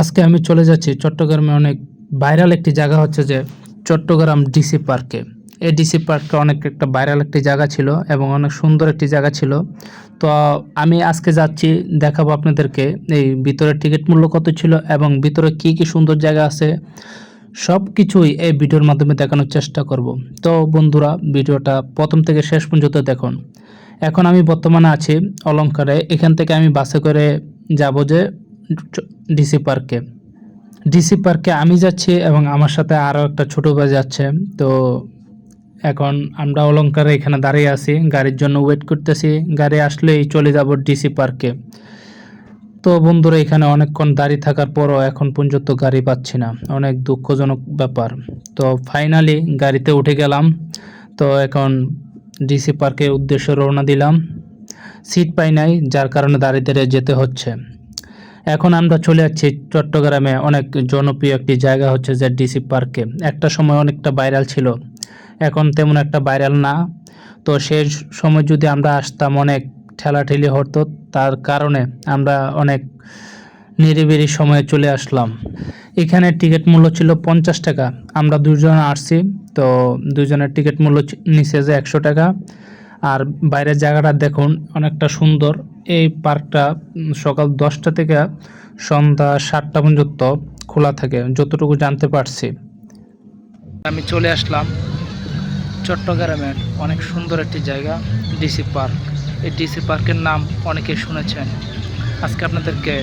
আজকে আমি চলে যাচ্ছি চট্টগ্রামে অনেক ভাইরাল একটি জায়গা হচ্ছে যে চট্টগ্রাম ডিসি পার্কে। এই ডিসি পার্কটা অনেক একটা ভাইরাল একটি জায়গা ছিল এবং অনেক সুন্দর একটি জায়গা ছিল। তো আমি আজকে যাচ্ছি, দেখাবো আপনাদেরকে এই ভিতরে টিকিট মূল্য কত ছিল এবং ভিতরে কি কি সুন্দর জায়গা আছে। সব কিছুই এই ভিডিওর মাধ্যমে দেখানোর চেষ্টা করব। তো বন্ধুরা, ভিডিওটা প্রথম থেকে শেষ পর্যন্ত দেখুন। এখন আমি বর্তমানে আছি অলংকারে এখান থেকে আমি বাসে করে যাব যে ডিসি পার্কে ডিসি পার্কে আমি যাচ্ছি এবং আমার সাথে আরও একটা ছোটো ভাই যাচ্ছে। তো এখন আমরা অলঙ্কারে এখানে দাঁড়িয়ে আছি, গাড়ির জন্য ওয়েট করতেছি। গাড়ি আসলেই চলে যাব ডিসি পার্কে তো বন্ধুরা, এখানে অনেকক্ষণ দাঁড়িয়ে থাকার পরও এখন পর্যন্ত গাড়ি পাচ্ছি না। অনেক দুঃখজনক ব্যাপার। তো ফাইনালি গাড়িতে উঠে গেলাম। তো এখন ডিসি পার্কের উদ্দেশ্যে রওনা দিলাম। সিট পাই নাই, যার কারণে দাঁড়িয়ে দাঁড়িয়ে যেতে হচ্ছে। এখন আমরা চলে যাচ্ছি চট্টগ্রামে, অনেক জনপ্রিয় একটি জায়গা হচ্ছে যে ডিসি পার্কে একটা সময় অনেকটা ভাইরাল ছিল, এখন তেমন একটা ভাইরাল না। তো সেই সময় যদি আমরা আসতাম, অনেক ঠেলাঠেলি হতো, তার কারণে আমরা অনেক নিরিবিলি সময়ে চলে আসলাম। এখানে টিকিট মূল্য ছিল পঞ্চাশ টাকা। আমরা দুজন আসছি, তো দুজনের টিকিট মূল্য নিচে যে একশো টাকা। আর বাইরের জায়গাটা দেখুন, অনেকটা সুন্দর। এই পার্কটা সকাল দশটা থেকে সন্ধ্যা সাতটা পর্যন্ত খোলা থাকে, যতটুকু জানতে পারছি। আমি চলে আসলাম চট্টগ্রামের অনেক সুন্দর একটি জায়গা ডিসি পার্ক এই ডিসি পার্কের নাম অনেকে শুনেছেন। আজকে আপনাদেরকে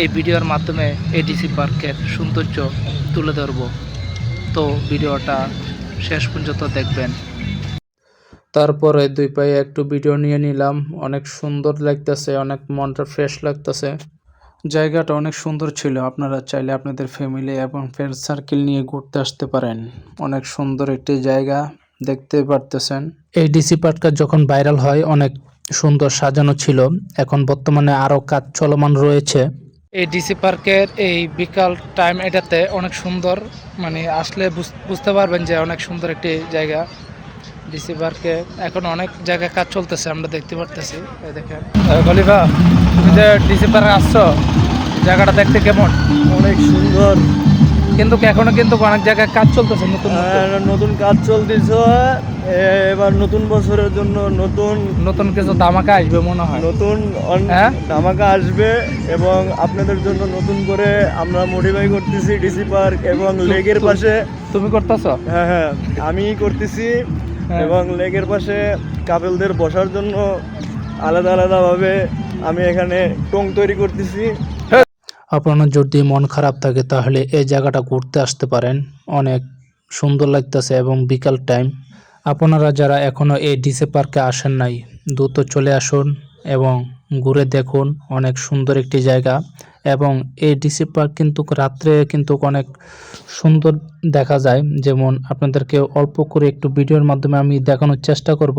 এই ভিডিওর মাধ্যমে এই ডিসি পার্কের সৌন্দর্য তুলে ধরব। তো ভিডিওটা শেষ পর্যন্ত দেখবেন। তারপরে দুই পায়ে একটু ভিডিও নিয়ে নিলাম। অনেক সুন্দর লাগতেছে, অনেক মনটা ফ্রেশ লাগতেছে। জায়গাটা অনেক সুন্দর ছিল, আপনারা চাইলে আপনাদের ফ্যামিলি এবং ফ্রেন্ড সার্কেল নিয়ে ঘুরতে আসতে পারেন। অনেক সুন্দর একটি জায়গা, দেখতে পারতেছেন। এই ডিসি পার্কটা যখন ভাইরাল হয়, অনেক সুন্দর সাজানো ছিল। এখন বর্তমানে আরও কাজ চলমান রয়েছে। এই ডিসি পার্কের এই বিকাল টাইম এটাতে অনেক সুন্দর মানে আসলে বুঝ- বুঝতে পারবেন যে অনেক সুন্দর একটি জায়গা। ডিসি পার্কে এখন অনেক জায়গায় কাজ চলতেছে আমরা দেখতে পারতেছি। দেখেন। খলিফা তুমি যে ডিসি পার্কে আসছো জায়গাটা দেখতে কেমন? অনেক সুন্দর। কিন্তু এখনও কিন্তু অনেক জায়গায় কাজ চলতেছে নতুন নতুন। নতুন কাজ চলতেছে। এবার নতুন বছরের জন্য নতুন নতুন কিছু ধামাকা আসবে মনে হয়। নতুন হ্যাঁ? ধামাকা আসবে এবং আপনাদের জন্য নতুন করে আমরা মডিফাই করতেছি ডিসি পার্ক এবং লেগের পাশে। তুমি করতেছো? হ্যাঁ হ্যাঁ আমি করতেছি। হ্যাঁ। এবং লেকের পাশে কাপেলদের বসার জন্য আলাদা আলাদাভাবে আমি এখানে টং তৈরি করতেছি। আপনার যদি মন খারাপ থাকে তাহলে এই জায়গাটা ঘুরতে আসতে পারেন। অনেক সুন্দর লাগতেছে এবং বিকাল টাইম। আপনারা যারা এখনও এই ডিসে পার্কে আসেন নাই দ্রুত চলে আসুন এবং ঘুরে দেখুন, অনেক সুন্দর একটি জায়গা। এবং এই ডিসি পার্ক কিন্তু রাত্রে কিন্তু অনেক সুন্দর দেখা যায়। যেমন আপনাদেরকে অল্প করে একটু ভিডিওর মাধ্যমে আমি দেখানোর চেষ্টা করব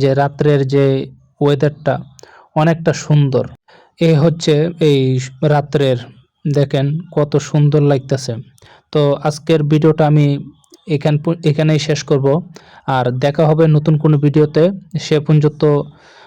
যে রাত্রের যে ওয়েদারটা অনেকটা সুন্দর। এ হচ্ছে এই রাত্রের, দেখেন কত সুন্দর লাগতেছে। তো আজকের ভিডিওটা আমি এখান এখানেই শেষ করব। আর দেখা হবে নতুন কোনো ভিডিওতে। সে পর্যন্ত